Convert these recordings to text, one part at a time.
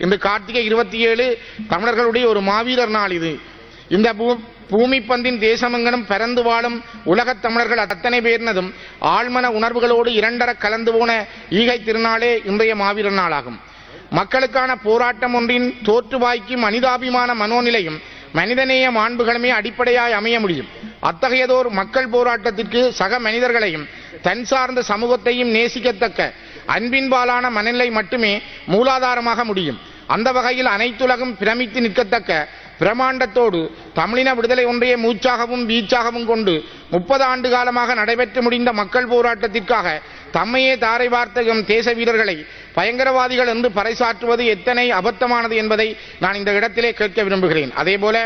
இன்று கார்த்திகை இருபத்தி ஏழு தமிழர்களுடைய ஒரு மாவீரர் நாள் இது. இந்த பூ- பூமி பந்தின் தேசமெங்கனும் பரந்து வாழும் உலகத் தமிழர்கள் அத்தனை பேர்னதும் ஆழ்மன உணர்வுகளோடு இரண்டர கலந்து போன ஈகை திருநாளே இன்றைய மாவீரர் நாளாகும். மக்களுக்கான போராட்டம் ஒன்றின் தோற்றுவாய்க்கும் மனிதாபிமான மனோநிலையும் மனிதநேய மாண்புகளுமே அடிப்படையாய் அமைய முடியும். அத்தகையதோர் மக்கள் போராட்டத்திற்கு சக மனிதர்களையும் தன் சார்ந்த சமூகத்தையும் நேசிக்கத்தக்க அன்பின்பாலான மனநிலை மட்டுமே மூலாதாரமாக முடியும். அந்த வகையில் அனைத்துலகம் பிரமித்து நிற்கத்தக்க பிரமாண்டத்தோடு தமிழின விடுதலை ஒன்றைய மூச்சாகவும் வீச்சாகவும் கொண்டு முப்பது ஆண்டு காலமாக நடைபெற்று முடிந்த மக்கள் போராட்டத்திற்காக தம்மையே தாரை வார்த்தகம் தேச வீரர்களை பயங்கரவாதிகள் என்று பறைசாற்றுவது எத்தனை அபத்தமானது என்பதை நான் இந்த இடத்திலே கேட்க விரும்புகிறேன். அதேபோல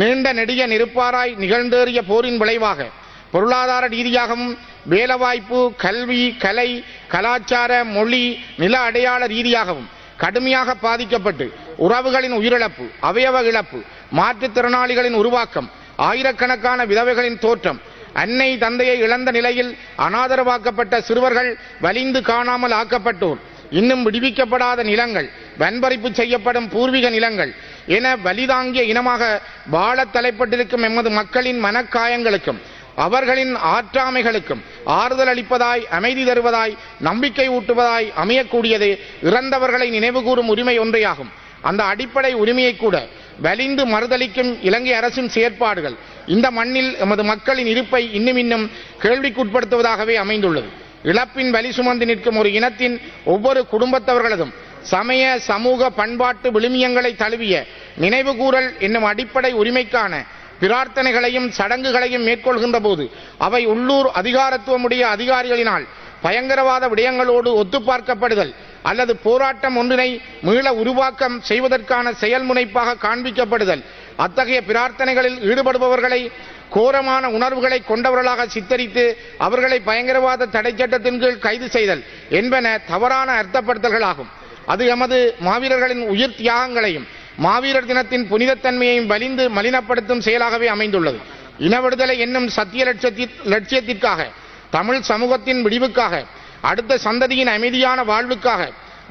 நீண்ட நெடிய நெருப்பாராய் நிகழ்ந்தேறிய போரின் விளைவாக பொருளாதார ரீதியாகவும் வேலைவாய்ப்பு கல்வி கலை கலாச்சார மொழி நில அடையாள ரீதியாகவும் கடுமையாக பாதிக்கப்பட்டு உறவுகளின் உயிரிழப்பு அவயவ இழப்பு மாற்றுத்திறனாளிகளின் உருவாக்கம் ஆயிரக்கணக்கான விதவைகளின் தோற்றம் அன்னை தந்தையை இழந்த நிலையில் அனாதரவாக்கப்பட்ட சிறுவர்கள் வலிந்து காணாமல் ஆக்கப்பட்டோர் இன்னும் விடுவிக்கப்படாத நிலங்கள் வன்பறிப்பு செய்யப்படும் பூர்வீக நிலங்கள் என வலிதாங்கிய இனமாக வாழ தலைப்பட்டிருக்கும் எமது மக்களின் மனக்காயங்களுக்கும் அவர்களின் ஆற்றாமைகளுக்கும் ஆறுதல் அளிப்பதாய் அமைதி தருவதாய் நம்பிக்கை ஊட்டுவதாய் அமையக்கூடியது இறந்தவர்களை நினைவுகூரும் உரிமை ஒன்றையாகும். அந்த அடிப்படை உரிமையை கூட வலிந்து மறுதளிக்கும் இலங்கை அரசின் செயற்பாடுகள் இந்த மண்ணில் எமது மக்களின் இருப்பை இன்னும் இன்னும் கேள்விக்குட்படுத்துவதாகவே அமைந்துள்ளது. இழப்பின் வலி சுமந்து நிற்கும் ஒரு இனத்தின் ஒவ்வொரு குடும்பத்தவர்களதும் சமய சமூக பண்பாட்டு விழுமியங்களை தழுவிய நினைவுகூரல் என்னும் அடிப்படை உரிமைக்கான பிரார்த்தனைகளையும் சடங்குகளையும் மேற்கொள்கின்ற போது அவை உள்ளூர் அதிகாரத்துவமுடைய அதிகாரிகளினால் பயங்கரவாத விடயங்களோடு ஒத்துப்பார்க்கப்படுதல் அல்லது போராட்டம் ஒன்றினை மீள உருவாக்கம் செய்வதற்கான செயல்முனைப்பாக காண்பிக்கப்படுதல். அத்தகைய பிரார்த்தனைகளில் ஈடுபடுபவர்களை கோரமான உணர்வுகளை கொண்டவர்களாக சித்தரித்து அவர்களை பயங்கரவாத தடை சட்டத்தின் கீழ் கைது செய்தல் என்பன தவறான அர்த்தப்படுத்தல்களாகும். அது எமது மாவீரர்களின் உயிர் தியாகங்களையும் மாவீரர் தினத்தின் புனிதத்தன்மையையும் வலிந்து மலினப்படுத்தும் செயலாகவே அமைந்துள்ளது. இன விடுதலை என்னும் சத்திய லட்சத்தி- லட்சியத்திற்காக தமிழ் சமூகத்தின் விடிவுக்காக அடுத்த சந்ததியின் அமைதியான வாழ்வுக்காக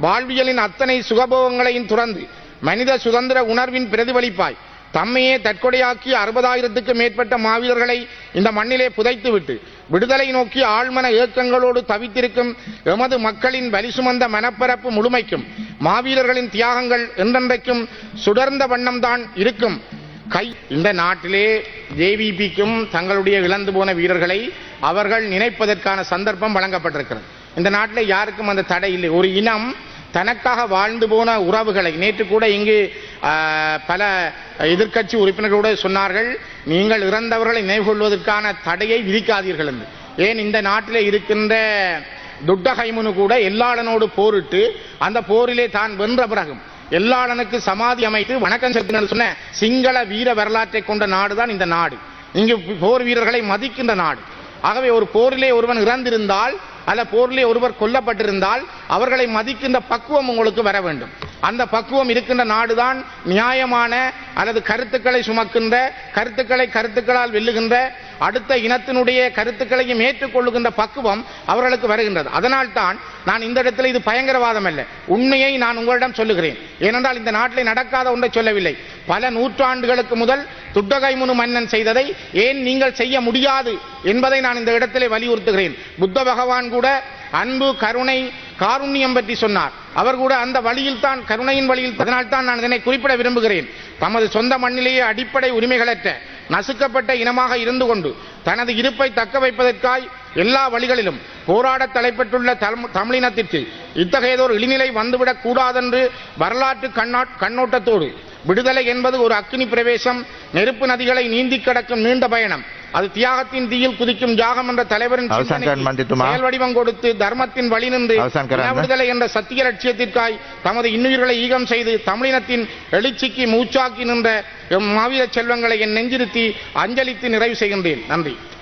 வாழ்வியலின் அத்தனை சுகபோகங்களையும் துறந்து மனித சுதந்திர உணர்வின் பிரதிபலிப்பாய் தம்மையே தற்கொலையாக்கி அறுபதாயிரத்துக்கு மேற்பட்ட மாவீரர்களை இந்த மண்ணிலே புதைத்துவிட்டு விடுதலை நோக்கி ஆழ்மன ஏக்கங்களோடு தவித்திருக்கும் எமது மக்களின் வலி சுமந்த மனப்பரப்பு முழுமைக்கும் மாவீரர்களின் தியாகங்கள் என்றென்றைக்கும் சுடர்ந்த வண்ணம்தான் இருக்கும். கை இந்த நாட்டிலே ஜேவிபிக்கும் தங்களுடைய இழந்து போன வீரர்களை அவர்கள் நினைப்பதற்கான சந்தர்ப்பம் வழங்கப்பட்டிருக்கிறது. இந்த நாட்டில் யாருக்கும் அந்த தடை இல்லை. ஒரு இனம் தனக்காக வாழ்ந்து போன உறவுகளை நேற்று கூட இங்கு பல எதிர்க்கட்சி உறுப்பினர்கள் சொன்னார்கள் நீங்கள் இறந்தவர்களை நினைவு கொள்வதற்கான தடையை விதிக்காதீர்கள் என்று. ஏன் இந்த நாட்டில் இருக்கின்ற துட்டகைமுனு கூட எல்லாளனோடு போரிட்டு அந்த போரிலே தான் வென்ற பிறகும். எல்லாளனுக்கு சமாதி அமைத்து வணக்கம் செலுத்தினர் சொன்ன சிங்கள வீர வரலாற்றை கொண்ட நாடுதான் இந்த நாடு. இங்கு போர் வீரர்களை மதிக்கின்ற நாடு. ஆகவே ஒரு போரிலே ஒருவன் இறந்திருந்தால் அல்ல போரிலே ஒருவர் கொல்லப்பட்டிருந்தால் அவர்களை மதிக்கின்ற பக்குவம் உங்களுக்கு வர வேண்டும். அந்த பக்குவம் இருக்கின்ற நாடுதான் நியாயமான அல்லது கருத்துக்களை சுமக்கின்ற கருத்துக்களை கருத்துக்களால் வெல்லுகின்ற அடுத்த இனத்தினுடைய கருத்துக்களையும் ஏற்றுக்கொள்ளுகின்ற பக்குவம் அவர்களுக்கு வருகின்றது. அதனால் தான் நான் இந்த இடத்துல இது பயங்கரவாதம் அல்ல. உண்மையை நான் உங்களிடம் சொல்லுகிறேன். ஏனென்றால் இந்த நாட்டில் நடக்காத ஒன்றை சொல்லவில்லை. பல நூற்றாண்டுகளுக்கு முதல் துட்டகைமுனு மன்னன் செய்ததை ஏன் நீங்கள் செய்ய முடியாது என்பதை நான் இந்த இடத்திலே வலியுறுத்துகிறேன். புத்த பகவான் கூட அன்பு கருணை காருண்யம் பற்றி சொன்னார். அவர் கூட அந்த வழியில் தான் கருணையின் வழியில் அதனால் தான் நான் இதனை குறிப்பிட விரும்புகிறேன். தமது சொந்த மண்ணிலேயே அடிப்படை உரிமைகளற்ற நசுக்கப்பட்ட இனமாக இருந்து கொண்டு தனது இருப்பை தக்க வைப்பதற்காய் எல்லா வழிகளிலும் போராடத் தலைப்பட்டுள்ள தமிழினத்திற்கு இத்தகையதோர் இழிநிலை வந்துவிடக் கூடாதென்று வரலாற்று கண்ணோட்டத்தோடு விடுதலை என்பது ஒரு அக்னி பிரவேசம் நெருப்பு நதிகளை நீந்தி கடக்கும் நீண்ட பயணம். அது தியாகத்தின் தீயில் குதிக்கும் யாகம் என்ற தலைவரின். செயல் வடிவம் கொடுத்து தர்மத்தின் வழி நின்று விடுதலை என்ற சத்திய லட்சியத்திற்காய் தமது இன்னுயிர்களை ஈகம் செய்து தமிழினத்தின் எழுச்சிக்கு மூச்சாக்கி நின்ற எம் மாவீர செல்வங்களை என் நெஞ்சிருத்தி அஞ்சலித்து நிறைவு செய்கின்றேன். நன்றி.